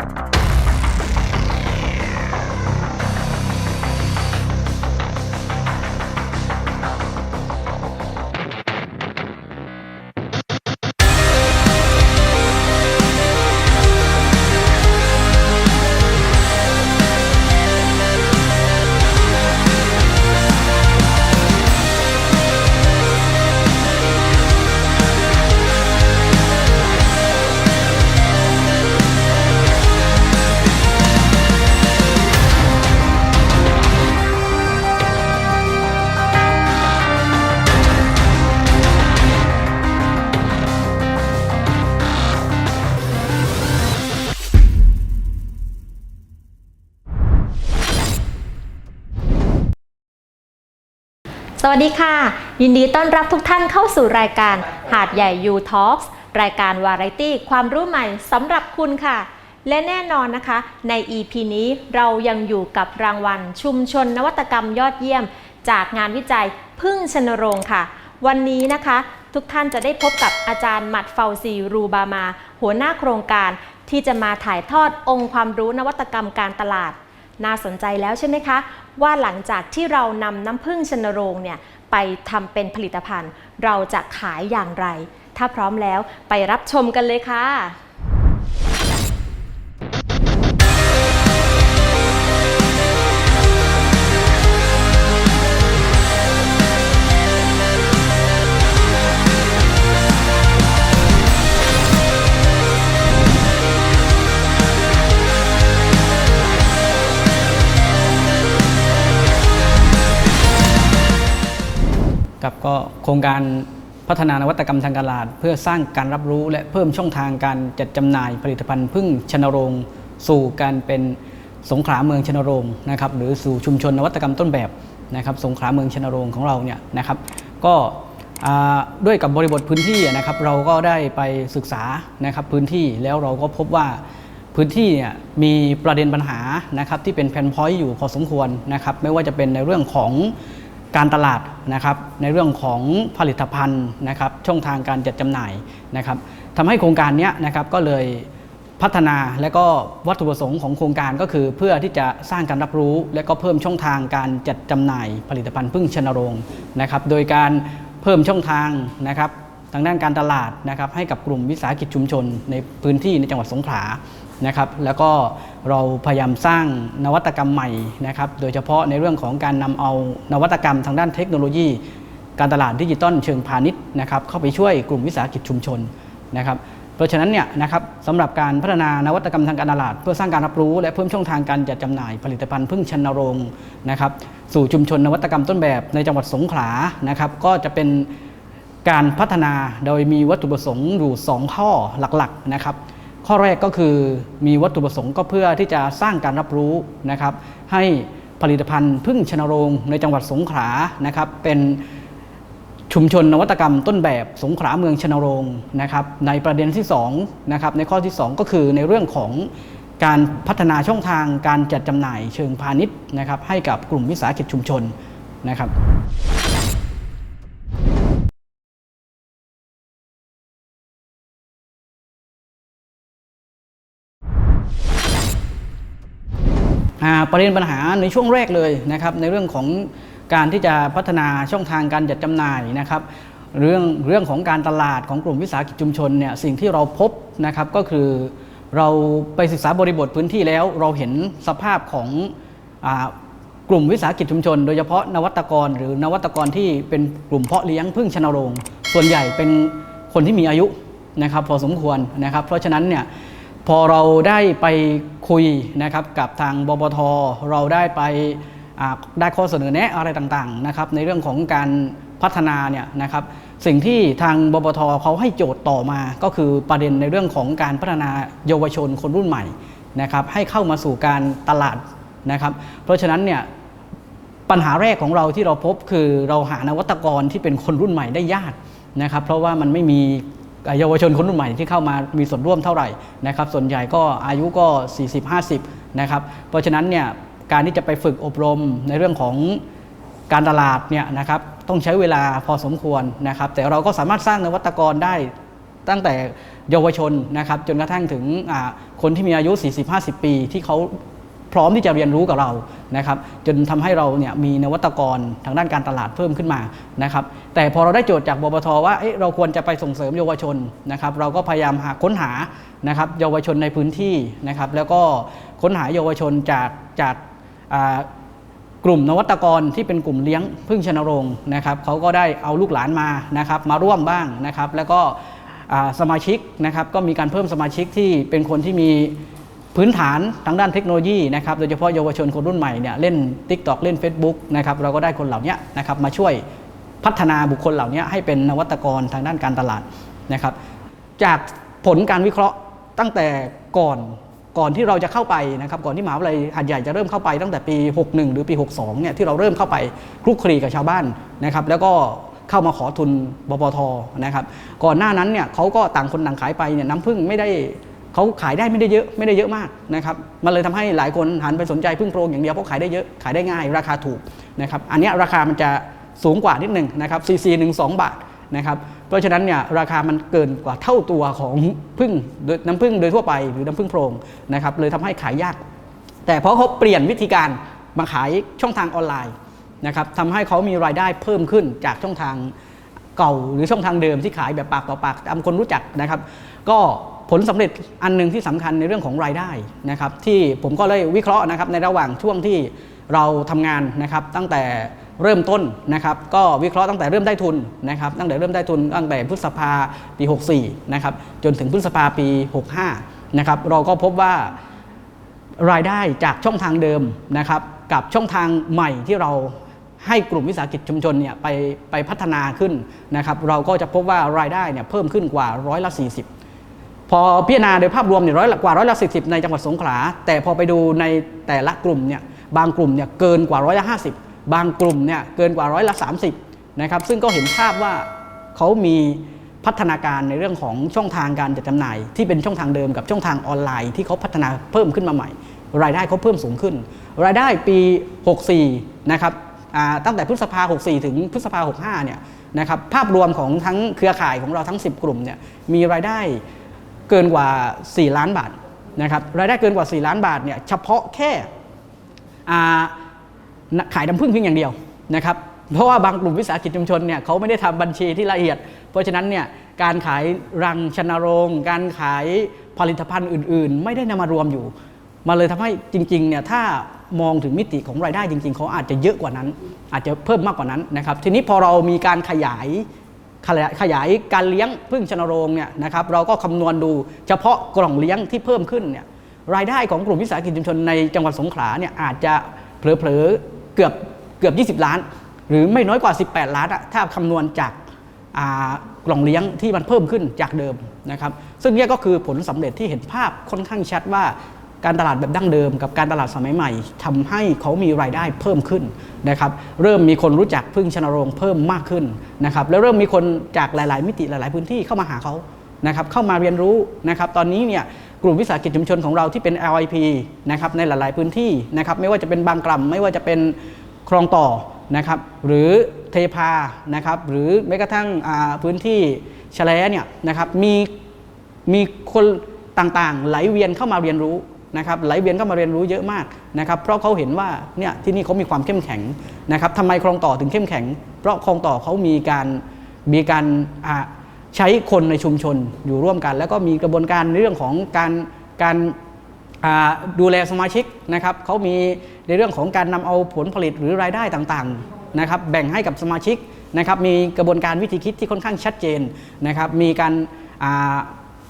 Bye. สวัสดีค่ะ ยินดีต้อนรับทุกท่านเข้าสู่รายการหาดใหญ่ You Talks รายการวาไรตี้ความรู้ใหม่สำหรับคุณค่ะ และแน่นอนนะคะ ใน EP นี้เรายังอยู่กับรางวัล ชุมชนนวัตกรรมยอดเยี่ยม จากงานวิจัยพึ่งชนโรงค์ค่ะ วันนี้นะคะ ทุกท่านจะได้พบกับอาจารย์หมัดเฟาซีรูบามา หัวหน้าโครงการที่จะมาถ่ายทอดองค์ความรู้นวัตกรรมการตลาด น่าสนใจแล้วใช่ไหมคะ ว่าหลังจากที่เรานำน้ำผึ้งชนโรงเนี่ยไปทำเป็นผลิตภัณฑ์ เราจะขายอย่างไร ถ้าพร้อมแล้วไปรับชมกันเลยค่ะับก็โครงการพัฒนานวัตกรรมทางการตลาด เพื่อสร้างการรับรู้และเพิ่มช่องทางการจัดจำหน่ายผลิตภัณฑ์พึ่งชนโรง สู่การเป็นสงขลาเมืองชนโรงนะครับหรือสู่ชุมชนนวัตกรรมต้นแบบนะครับสงขลาเมืองชนโรงของเราเนี่ยนะครับ ก็ด้วยกับบริบทพื้นที่นะครับเราก็ได้ไปศึกษานะครับพื้นที่แล้วเราก็พบว่าพื้นที่เนี่ยมีประเด็นปัญหานะครับที่เป็นแพนพอยต์อยู่พอสมควรนะครับไม่ว่าจะเป็นในเรื่องของ การตลาดนะครับในเรื่องของผลิตภัณฑ์นะครับช่องทางการจัดจำหน่ายนะครับทำให้โครงการนี้นะครับก็เลยพัฒนาและก็วัตถุประสงค์ของโครงการก็คือ เพื่อที่จะสร้างการรับรู้ และก็เพิ่มช่องทางการจัดจำหน่ายผลิตภัณฑ์พึ่งชนโรงนะครับโดยการเพิ่มช่องทางนะครับทางด้านการตลาดนะครับให้กับกลุ่มวิสาหกิจชุมชนในพื้นที่ในจังหวัดสงขลา นะครับแล้วก็เราพยายามสร้างนวัตกรรมใหม่นะครับโดยเฉพาะในเรื่องของการนำเอานวัตกรรมทางด้านเทคโนโลยี การตลาดดิจิตอลเชิงพาณิชย์นะครับเข้าไปช่วยกลุ่มวิสาหกิจชุมชนนะครับเพราะฉะนั้นเนี่ยนะครับสำหรับการพัฒนานวัตกรรมทางการตลาด เพื่อสร้างการรับรู้และเพิ่มช่องทางการจัดจำหน่ายผลิตภัณฑ์พึ่งชนโรงนะครับสู่ชุมชนนวัตกรรมต้นแบบในจังหวัดสงขลานะครับก็จะเป็นการพัฒนาโดยมีวัตถุประสงค์อยู่ 2 ข้อหลักๆนะครับ ข้อแรกก็คือมีวัตถุประสงค์ก็เพื่อที่จะสร้างการรับรู้นะครับ ให้ผลิตภัณฑ์พึ่งชนโรงในจังหวัดสงขลานะครับ เป็นชุมชนนวัตกรรมต้นแบบสงขลาเมืองชนโรงนะครับ ในประเด็นที่2นะครับในข้อที่ 2 ก็คือในเรื่องของการพัฒนาช่องทางการจัดจำหน่ายเชิงพาณิชย์นะครับ ให้กับกลุ่มวิสาหกิจชุมชนนะครับ ประเด็นปัญหาในช่วงแรกเลยนะครับในเรื่องของการที่จะพัฒนาช่องทางการจัดจำหน่ายนะครับเรื่องเรื่องของการตลาดของกลุ่มวิสาหกิจชุมชนเนี่ยสิ่งที่เราพบนะครับก็คือเราไปศึกษาบริบทพื้นที่แล้ว เราเห็นสภาพของอกลุ่มวิสาหกิจชุมชน โดยเฉพาะนวัตกร หรือนวัตกรที่เป็นกลุ่มเพาะเลี้ยงพึ่งชนโรง ส่วนใหญ่เป็นคนที่มีอายุนะครับพอสมควรนะครับ เพราะฉะนั้นเนี่ย พอเราได้ไปคุยนะครับกับทางบปทเราได้ไปได้ข้อเสนอแนะอะไรต่างๆนะครับในเรื่องของการพัฒนาเนี่ยนะครับสิ่งที่ทางบปทเขาให้โจทย์ต่อมาก็คือประเด็นในเรื่องของการพัฒนาเยาวชนคนรุ่นใหม่นะครับให้เข้ามาสู่การตลาดนะครับเพราะฉะนั้นเนี่ยปัญหาแรกของเราที่เราพบคือเราหานวัตกรที่เป็นคนรุ่นใหม่ได้ยากนะครับเพราะว่ามันไม่มี เยาวชนคนรุ่นใหม่ที่เข้ามามีส่วนร่วมเท่าไหร่นะครับ ส่วนใหญ่ก็อายุก็ 40-50 นะครับ เพราะฉะนั้นเนี่ยการที่จะไปฝึกอบรมในเรื่องของการตลาดเนี่ยนะครับต้องใช้เวลาพอสมควรนะครับ แต่เราก็สามารถสร้างนวัตกรได้ตั้งแต่เยาวชนนะครับ จนกระทั่งถึงคนที่มีอายุ 40-50 ปีที่เขา พร้อมที่จะเรียนรู้กับเรานะครับจนทำให้เราเนี่ยมีนวัตกรทางด้านการตลาดเพิ่มขึ้นมานะครับแต่พอเราได้โจทย์จากบปทว่าเเราควรจะไปส่งเสริมเยาวชนนะครับเราก็พยายามหาค้นหานะครับเยาวชนในพื้นที่นะครับแล้วก็ค้นหาเยาวชนจากจากกลุ่มนวัตกรที่เป็นกลุ่มเลี้ยงพึ่งชนโรงนะครับเขาก็ได้เอาลูกหลานมานะครับมาร่วมบ้างนะครับ แล้วก็สมาชิกนะครับก็มีการเพิ่มสมาชิกที่เป็นคนที่มี พื้นฐานทางด้านเทคโนโลยีนะครับโดยเฉพาะเยาวชนคนรุ่นใหม่เนี่ยเล่น TikTok เล่น Facebook นะครับเราก็ได้คนเหล่านี้นะครับมาช่วยพัฒนาบุคคลเหล่านี้ให้เป็นนวัตกรทางด้านการตลาดนะครับจากผลการวิเคราะห์ตั้งแต่ก่อนก่อนที่เราจะเข้าไปนะครับก่อนที่มหาวิทยาลัยหัดใหญ่จะเริ่มเข้าไปตั้งแต่ปี 61 หรือปี 62 เนี่ยที่เราเริ่มเข้าไปคลุกคลีกับชาวบ้านนะครับแล้วก็เข้ามาขอทุนบปทนะครับก่อนหน้านั้นเนี่ยเขาก็ต่างคนต่างขายไปเนี่ยน้ำพึ่งไม่ได้ เขาขายได้ไม่ได้เยอะไม่ได้เยอะมากนะครับมันเลยทำให้หลายคนหันไปสนใจพึ่งโพรงอย่างเดียวเพราะขายได้เยอะขายได้ง่าย ราคาถูกนะครับอันนี้ราคามันจะสูงกว่านิดหนึ่งนะครับซีซีหนึ่งสองบาทนะครับเพราะฉะนั้นเนี่ยราคามันเกินกว่าเท่าตัวของพึ่งน้ำพึ่งโดยทั่วไปหรือน้ำพึ่งโพรงนะครับเลยทำให้ขายยาก แต่เพราะเขาเปลี่ยนวิธีการมาขายช่องทางออนไลน์นะครับทำให้เขามีรายได้เพิ่มขึ้นจากช่องทางเก่าหรือช่องทางเดิมที่ขายแบบปากต่อปากตามคนรู้จักนะครับ ก็ ผลสำเร็จอันหนึ่งที่สำคัญในเรื่องของรายได้นะครับที่ผมก็เลยวิเคราะห์นะครับในระหว่างช่วงที่เราทำงานนะครับตั้งแต่เริ่มต้นนะครับก็วิเคราะห์ตั้งแต่เริ่มได้ทุนนะครับตั้งแต่เริ่มได้ทุนตั้งแต่พฤษภาปี 64นะครับจนถึงพฤษภาปี 65นะครับเราก็พบว่ารายได้จากช่องทางเดิมนะครับกับช่องทางใหม่ที่เราให้กลุ่มวิสาหกิจชุมชนเนี่ยไปไปพัฒนาขึ้นนะครับเราก็จะพบว่ารายได้เนี่ยเพิ่มขึ้นกว่าร้อยละ40 พอพิจารณาโดยภาพรวมเนี่ยร้อยละกว่าร้อยละสิในจังหวัดสงขลา แต่พอไปดูในแต่ละกลุ่มเนี่ยบางกลุ่มเนี่ยเกินกว่าร้อยละห้บางกลุ่มเนี่ยเกินกว่าร้อยละ30นะครับซึ่งก็เห็นภาพว่าเขามีพัฒนาการในเรื่องของช่องทางการจัดจำหน่าย ที่เป็นช่องทางเดิมกับช่องทางออนไลน์ที่เขาพัฒนาเพิ่มขึ้นมาใหม่ รายได้เขาเพิ่มสูงขึ้น รายได้ปี 64 นะครับตั้งแต่พฤษภา 64 ถึงพฤษภา 65 เนี่ยนะครับภาพรวมของทั้งเครือข่ายของเราทั้ง 10 กลุ่มเนี่ยมีรายได้ เกินกว่า 4 ล้านบาทนะครับรายได้เกินกว่า 4 ล้านบาทเนี่ยเฉพาะแค่ขายน้ำผึ้งเพียงอย่างเดียวนะครับเพราะว่าบางกลุ่มวิสาหกิจชุมชนเนี่ยเขาไม่ได้ทำบัญชีที่ละเอียด เพราะฉะนั้นเนี่ยการขายรังชนโรง การขายผลิตภัณฑ์อื่น ๆ ไม่ได้นำมารวมอยู่ มาเลยทำให้จริงๆเนี่ยถ้ามองถึงมิติของรายได้จริง ๆ เขาอาจจะเยอะกว่านั้น อาจจะเพิ่มมากกว่านั้นนะครับทีนี้พอเรามีการขยาย ขยายการเลี้ยงพึ่งชนโรงเนี่ยนะครับเราก็คำนวณดูเฉพาะกล่องเลี้ยงที่เพิ่มขึ้นเนี่ยรายได้ของกลุ่มวิสาหกิจชุมชนในจังหวัดสงขลาเนี่ยอาจจะเผลอๆเกือบเกือบ 20 ล้าน หรือไม่น้อยกว่า 18 ล้านอะถ้าคำนวณจากกล่องเลี้ยงที่มันเพิ่มขึ้นจากเดิมนะครับซึ่งนี่ก็คือผลสำเร็จที่เห็นภาพค่อนข้างชัดว่า การตลาดแบบดั้งเดิม กับการตลาดสมัยใหม่ทำให้เขามีรายได้เพิ่มขึ้นนะครับเริ่มมีคนรู้จักพึ่งชนรงเพิ่มมากขึ้นนะครับแล้วเริ่มมีคนจากหลาย ๆ มิติหลาย ๆ พื้นที่เข้ามาหาเขานะครับเข้ามาเรียนรู้นะครับตอนนี้เนี่ยกลุ่มวิสาหกิจชุมชนของเราที่เป็น LIP นะครับในหลาย ๆ พื้นที่นะครับไม่ว่าจะเป็นบางกล่ำไม่ว่าจะเป็นคลองต่อนะครับหรือเทพานะครับหรือแม้กระทั่งพื้นที่แฉลเนี่ยนะครับมีมีคนต่าง ๆ ไหลเวียนเข้ามาเรียนรู้ นะครับไหลเวียนเข้ามาเรียนรู้เยอะมากนะครับเพราะเขาเห็นว่าเนี่ยที่นี่เขามีความเข้มแข็งนะครับทำไมคลองต่อถึงเข้มแข็ง เพราะคลองต่อเขามีการมีการใช้คนในชุมชนอยู่ร่วมกัน แล้วก็มีกระบวนการในเรื่องของการการดูแลสมาชิกนะครับเขามีในเรื่องของการนำเอาผลผลิตหรือรายได้ต่างๆนะครับแบ่งให้กับสมาชิกนะครับมีกระบวนการวิธีคิดที่ค่อนข้างชัดเจนนะครับมีการ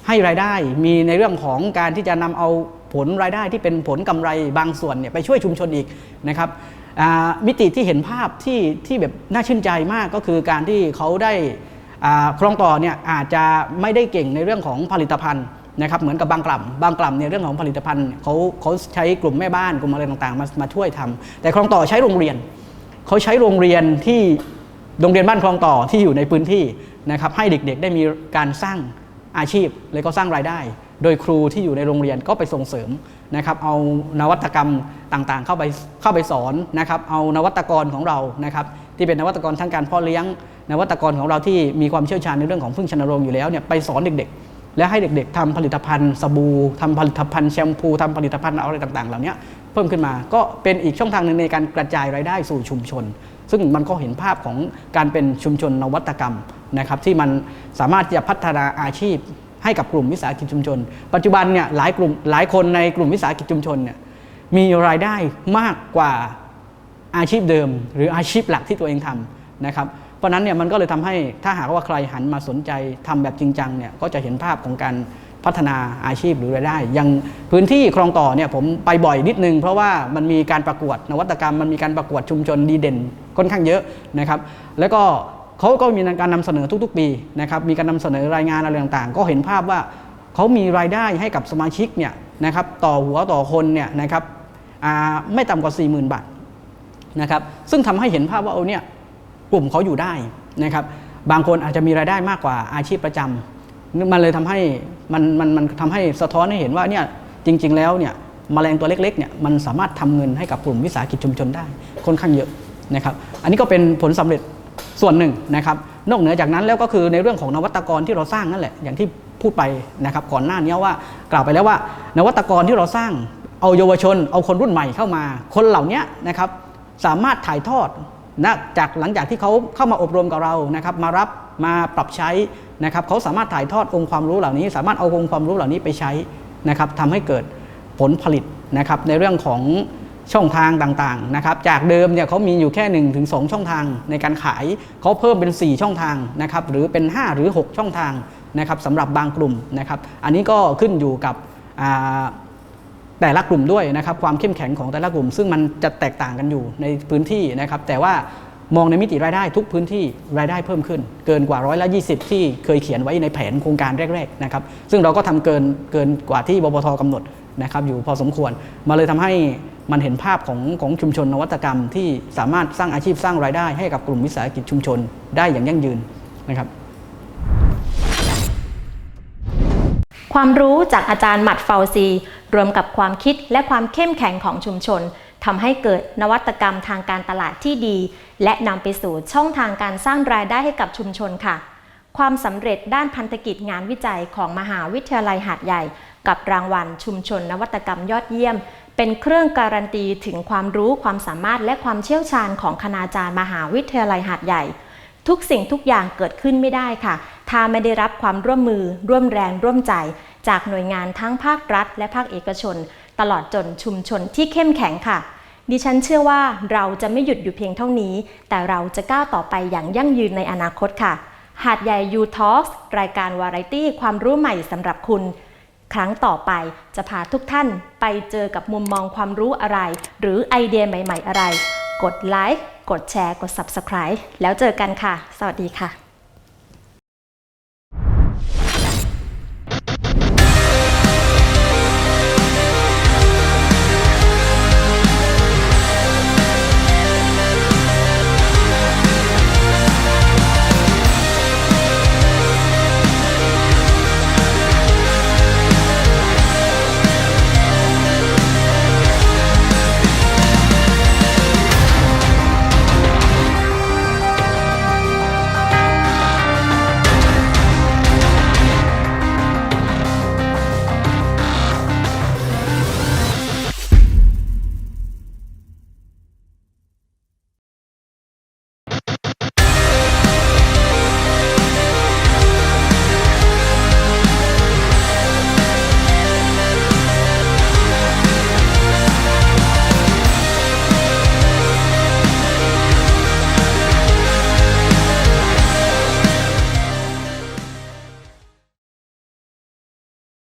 ให้รายได้มีในเรื่องของการที่จะนำเอา ผลรายได้ที่เป็นผลกำไรบางส่วนเนี่ยไปช่วยชุมชนอีกนะครับมิติที่เห็นภาพที่ที่แบบน่าชื่นใจมากก็คือการที่เขาได้คลองต่อเนี่ยอาจจะไม่ได้เก่งในเรื่องของผลิตภัณฑ์นะครับเหมือนกับบางกล่ำบางกล่ำเนี่ยเรื่องของผลิตภัณฑ์เขาเขาใช้กลุ่มแม่บ้านกลุ่มอะไรต่างๆมามาช่วยทำแต่คลองต่อใช้โรงเรียนเขาใช้โรงเรียนที่โรงเรียนบ้านคลองต่อที่อยู่ในพื้นที่นะครับให้เด็กๆได้มีการสร้างอาชีพและก็สร้างรายได้ โดยครูที่อยู่ในโรงเรียนก็ไปส่งเสริมนะครับ เอานวัตกรรมต่างๆ เข้าไปเข้าไปสอนนะครับ เอานวัตกรของเรานะครับ ที่เป็นนวัตกรทั้งการพาะเลี้ยง นวัตกรของเราที่มีความเชี่ยวชาญในเรื่องของพึ่งชนโรงอยู่แล้วเนี่ยไปสอนเด็กๆ และให้เด็กๆทำผลิตภัณฑ์สบู่ทำผลิตภัณฑ์แชมพูทำผลิตภัณฑ์อะไรต่างๆ เหล่านี้เพิ่มขึ้นมาก็เป็นอีกช่องทางหนึ่งในการกระจายรายได้สู่ชุมชน ซึ่งมันก็เห็นภาพของการเป็นชุมชนนวัตกรรมนะครับที่มันสามารถที่จะพัฒนาอาชีพ ให้กับกลุ่มวิสาหกิจชุมชน ปัจจุบันเนี่ยหลายกลุ่มหลายคนในกลุ่มวิสาหกิจชุมชนเนี่ยมีรายได้มากกว่าอาชีพเดิม หรืออาชีพหลักที่ตัวเองทำนะครับเพราะนั้นเนี่ยมันก็เลยทำให้ถ้าหากว่าใครหันมาสนใจทำแบบจริงจังเนี่ยก็จะเห็นภาพของการพัฒนาอาชีพหรือรายได้อย่างพื้นที่คลองต่อเนี่ยผมไปบ่อยนิดนึง เพราะว่ามันมีการประกวดนวัตกรรม มันมีการประกวดชุมชนดีเด่นค่อนข้างเยอะนะครับ แล้วก็ เขาก็มีการนำเสนอทุกๆ ปีนะครับมีการนำเสนอรายงานอะไรต่างๆ ก็เห็นภาพว่าเขามีรายได้ให้กับสมาชิกเนี่ยนะครับต่อหัวต่อคนเนี่ยนะครับไม่ต่ำกว่า 40,000 บาทนะครับซึ่งทำให้เห็นภาพว่าเอาเนี่ยกลุ่มเขาอยู่ได้นะครับบางคนอาจจะมีรายได้มากกว่าอาชีพประจำมันเลยทำให้มันมันมันทำให้สะท้อนให้เห็นว่าเนี่ยจริง ๆ แล้วเนี่ยแมลงตัวเล็กๆเนี่ยมันสามารถทำเงินให้กับกลุ่มวิสาหกิจชุมชนได้ค่อนข้างเยอะนะครับ อันนี้ก็เป็นผลสำเร็จ ส่วนหนึ่งนะครับนอกเหนือจากนั้นแล้วก็คือในเรื่องของนวัตกรที่เราสร้างนั่นแหละอย่างที่พูดไปนะครับก่อนหน้านี้ว่ากล่าวไปแล้วว่า นวัตกรที่เราสร้างเอาเยาวชน เอาคนรุ่นใหม่เข้ามา คนเหล่านี้นะครับสามารถถ่ายทอดนะจากหลังจากที่เขาเข้ามาอบรมกับเรานะครับมารับมาปรับใช้นะครับเขาสามารถถ่ายทอดองค์ความรู้เหล่านี้ สามารถเอาองค์ความรู้เหล่านี้ไปใช้นะครับทำให้เกิดผลผลิตนะครับในเรื่องของ ช่องทางต่างๆนะครับจากเดิมเนี่ยเขามีอยู่แค่1นถึงสช่องทางในการขายเขาเพิ่มเป็น 4 ช่องทางนะครับหรือเป็น 5 หรือ 6 ช่องทางนะครับสำหรับบางกลุ่มนะครับอันนี้ก็ขึ้นอยู่กับแต่ละกลุ่มด้วยนะครับความเข้มแข็งของแต่ละกลุ่ม ซึ่งมันจะแตกต่างกันอยู่ในพื้นที่นะครับแต่ว่ามองในมิติรายได้ทุกพื้นที่รายได้เพิ่มขึ้น เกินกว่าร้อยละ20 ที่เคยเขียนไว้ในแผนโครงการแรกๆนะครับซึ่งเราก็ทำเกินเกินกว่าที่บปทกำหนดนะครับอยู่พอสมควรมาเลยทำให้ มันเห็นภาพของของชุมชนนวัตกรรม ที่สามารถสร้างอาชีพสร้างรายได้ให้กับกลุ่มวิสาหกิจชุมชนได้อย่างยั่งยืนนะครับ ความรู้จากอาจารย์หมัดเฟาซี รวมกับความคิดและความเข้มแข็งของชุมชนทำให้เกิดนวัตกรรมทางการตลาดที่ดี และนำไปสู่ช่องทางการสร้างรายได้ให้กับชุมชนค่ะ ความสำเร็จด้านพันธกิจงานวิจัยของมหาวิทยาลัยหาดใหญ่ กับรางวัลชุมชนนวัตกรรมยอดเยี่ยม เป็นเครื่องการันตีถึงความรู้ความสามารถและความเชี่ยวชาญของคณาจารย์มหาวิทยาลัยหาดใหญ่ ทุกสิ่งทุกอย่างเกิดขึ้นไม่ได้ค่ะ ถ้าไม่ได้รับความร่วมมือ ร่วมแรงร่วมใจ จากหน่วยงานทั้งภาครัฐ และภาคเอกชน ตลอดจนชุมชนที่เข้มแข็งค่ะดิฉันเชื่อว่าเราจะไม่หยุดอยู่เพียงเท่านี้ แต่เราจะก้าวต่อไปอย่างยั่งยืนในอนาคตค่ะ หาดใหญ่ U Talks รายการวาไรตี้ความรู้ใหม่สำหรับคุณ ครั้งต่อไปจะพาทุกท่านไปเจอกับมุมมองความรู้อะไร หรือไอเดียใหม่ ๆ อะไร กดไลค์ กดแชร์ กด Subscribe แล้วเจอกันค่ะ สวัสดีค่ะ